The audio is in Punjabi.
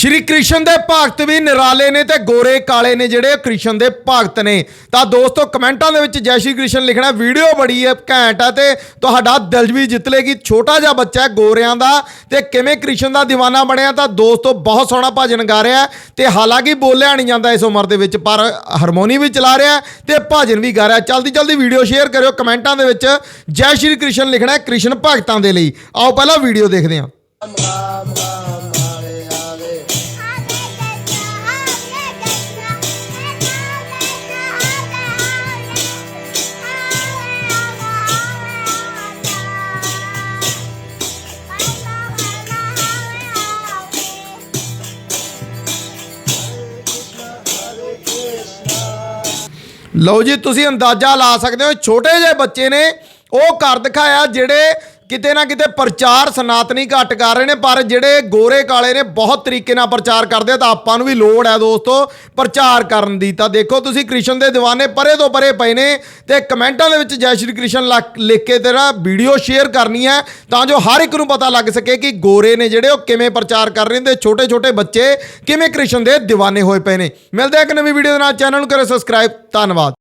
ਸ਼੍ਰੀ ਕ੍ਰਿਸ਼ਨ ਦੇ ਭਗਤ ਵੀ ਨਿਰਾਲੇ ਨੇ ਤੇ ਗੋਰੇ ਕਾਲੇ ਨੇ ਜਿਹੜੇ ਕ੍ਰਿਸ਼ਨ ਦੇ ਭਗਤ ਨੇ। ਤਾਂ ਦੋਸਤੋ, ਕਮੈਂਟਾਂ ਦੇ ਵਿੱਚ ਜੈ ਸ਼੍ਰੀ ਕ੍ਰਿਸ਼ਨ ਲਿਖਣਾ ਵੀਡੀਓ ਬੜੀ ਹੈ, ਘੈਂਟ ਹੈ ਤੇ ਤੁਹਾਡਾ ਦਿਲ ਵੀ ਜਿੱਤ ਲੇਗੀ। ਛੋਟਾ ਜਿਹਾ ਬੱਚਾ ਹੈ ਗੋਰਿਆਂ ਦਾ ਤੇ ਕਿਵੇਂ ਕ੍ਰਿਸ਼ਨ ਦਾ دیਵਾਨਾ ਬਣਿਆ ਤਾਂ ਦੋਸਤੋ, ਬਹੁਤ ਸੋਹਣਾ ਭਜਨ ਗਾ ਰਿਹਾ ਹੈ ਤੇ ਹਾਲਾਂਕਿ ਬੋਲਿਆ ਨਹੀਂ ਜਾਂਦਾ ਇਸ ਉਮਰ ਦੇ ਵਿੱਚ, ਪਰ ਹਾਰਮੋਨੀ ਵੀ ਚਲਾ ਰਿਹਾ ਹੈ ਤੇ ਭਜਨ ਵੀ ਗਾ ਰਿਹਾ ਹੈ। ਜਲਦੀ ਜਲਦੀ ਵੀਡੀਓ ਸ਼ੇਅਰ ਕਰਿਓ, ਕਮੈਂਟਾਂ ਦੇ ਵਿੱਚ ਜੈ ਸ਼੍ਰੀ ਕ੍ਰਿਸ਼ਨ ਲਿਖਣਾ ਹੈ ਕ੍ਰਿਸ਼ਨ ਭਗਤਾਂ ਦੇ ਲਈ। ਆਓ, ਪਹਿਲਾਂ ਵੀਡੀਓ ਦੇਖਦੇ ਹਾਂ। ਲਓ ਜੀ, ਤੁਸੀਂ ਅੰਦਾਜ਼ਾ ਲਾ ਸਕਦੇ ਹੋ, ਛੋਟੇ ਜਿਹੇ ਬੱਚੇ ਨੇ, ਉਹ ਘਰ ਦਿਖਾਇਆ ਜਿਹੜੇ ਕਿਤੇ ਨਾ ਕਿਤੇ ਪ੍ਰਚਾਰ ਸਨਾਤਨੀ ਘਟ ਕਰ ਰਹੇ ਨੇ, ਪਰ ਜਿਹੜੇ ਗੋਰੇ ਕਾਲੇ ਨੇ ਬਹੁਤ ਤਰੀਕੇ ਨਾਲ ਪ੍ਰਚਾਰ ਕਰਦੇ ਆ, ਤਾਂ ਆਪਾਂ ਨੂੰ ਵੀ ਲੋੜ ਹੈ ਦੋਸਤੋ ਪ੍ਰਚਾਰ ਕਰਨ ਦੀ। ਤਾਂ ਦੇਖੋ ਤੁਸੀਂ ਕ੍ਰਿਸ਼ਨ ਦੇ ਦੀਵਾਨੇ ਪਰੇ ਤੋਂ ਪਰੇ ਪਏ ਨੇ ਤੇ ਕਮੈਂਟਾਂ ਦੇ ਵਿੱਚ ਜੈ ਸ਼੍ਰੀ ਕ੍ਰਿਸ਼ਨ ਲਿਖ ਕੇ ਤੇਰਾ ਵੀਡੀਓ ਸ਼ੇਅਰ ਕਰਨੀ ਹੈ, ਤਾਂ ਜੋ ਹਰ ਇੱਕ ਨੂੰ ਪਤਾ ਲੱਗ ਸਕੇ ਕਿ ਗੋਰੇ ਨੇ ਜਿਹੜੇ ਉਹ ਕਿਵੇਂ ਪ੍ਰਚਾਰ ਕਰ ਰਹੇ ਨੇ ਛੋਟੇ ਛੋਟੇ ਬੱਚੇ ਕਿਵੇਂ ਕ੍ਰਿਸ਼ਨ ਦੇ ਦੀਵਾਨੇ ਹੋਏ ਪਏ ਨੇ। ਮਿਲਦੇ ਆ ਇੱਕ ਨਵੀਂ ਵੀਡੀਓ ਦੇ ਨਾਲ, ਚੈਨਲ ਨੂੰ ਕਰੋ ਸਬਸਕ੍ਰਾਈਬ ਧੰਨਵਾਦ।